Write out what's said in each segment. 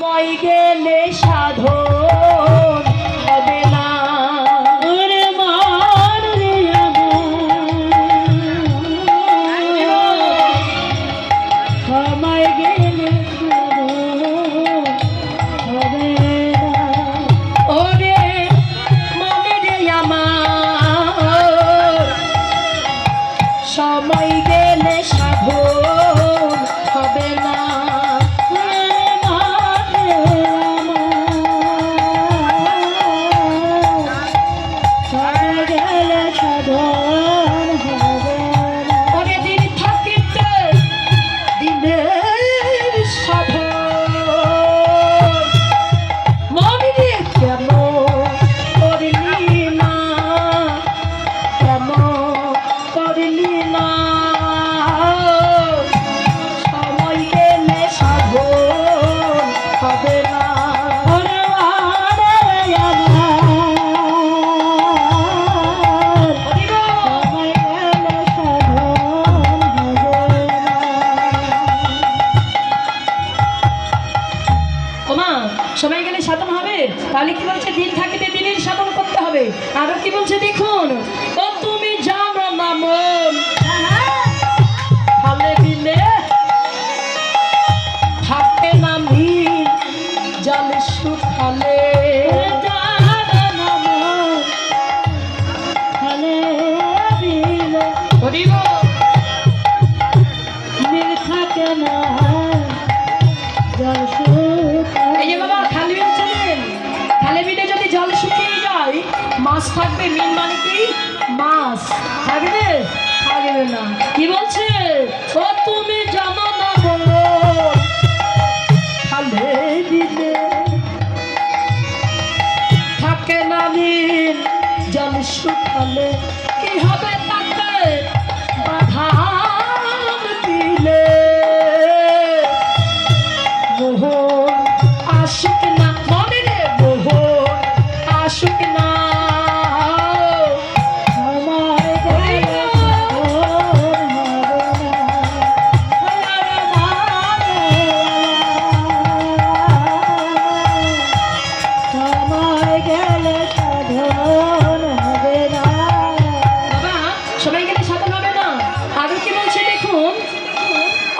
মই গেলে সাধন হবে না। ওরে রে সময় গেলে হবে না। ওরে মনে রে আমার। সময় গেলে সাধন সময় গেলে সাধন হবে। তাহলে কি বলছে? দিন থাকিতে দিনের সাধন করতে হবে। আরও কি বলছে? দেখুন। তুমি জানো না মন দিলে হরিব মাছ থাকবে, মিন মানে কি? মাছ। থাকবে? থাকবে না। কি বলছে? ও তুমি জানো না বলো খালে দিলে থাকে না জল শুকালে কি হবে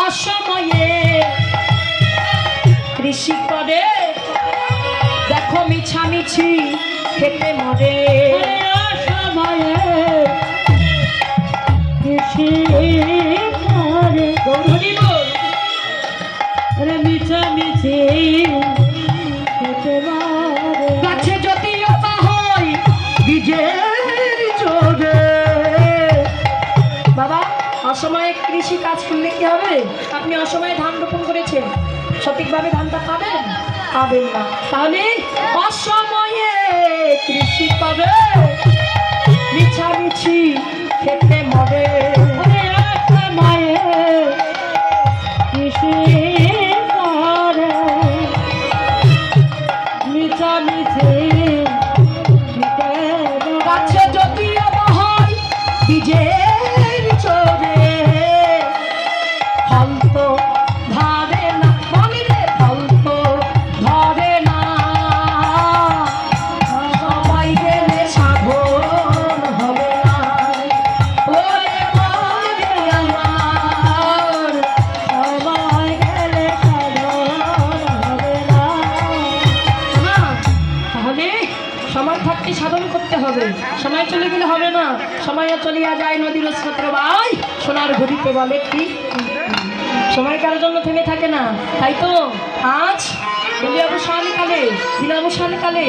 অসময়ে কৃষি করে দেখো মিছামিছি খেতে মরে গৌরী বল, মিছে খেতে পারে গাছে যদি অবা হয় বীজের জোরে অসময়ে কৃষি কাজ করলে কি হবে? আপনি অসময়ে ধান রোপণ করেছেন। সঠিকভাবে ধানটা পাবেন? পাবেন না। তাহলে অসময়ে কৃষি পাবে। মিছামিছি খেতে মরে করে সময় থাকতে সাধন করতে হবে। সময় চলে গেলে হবে না। সময় চলিয়া যায় নদীর স্রোত্র ভাই সোনার ঘড়িতে বলে কি? সময় কারোর জন্য থেমে থাকে না। তাই তো আজ দিলাবসান কালে দিলাবসান কালে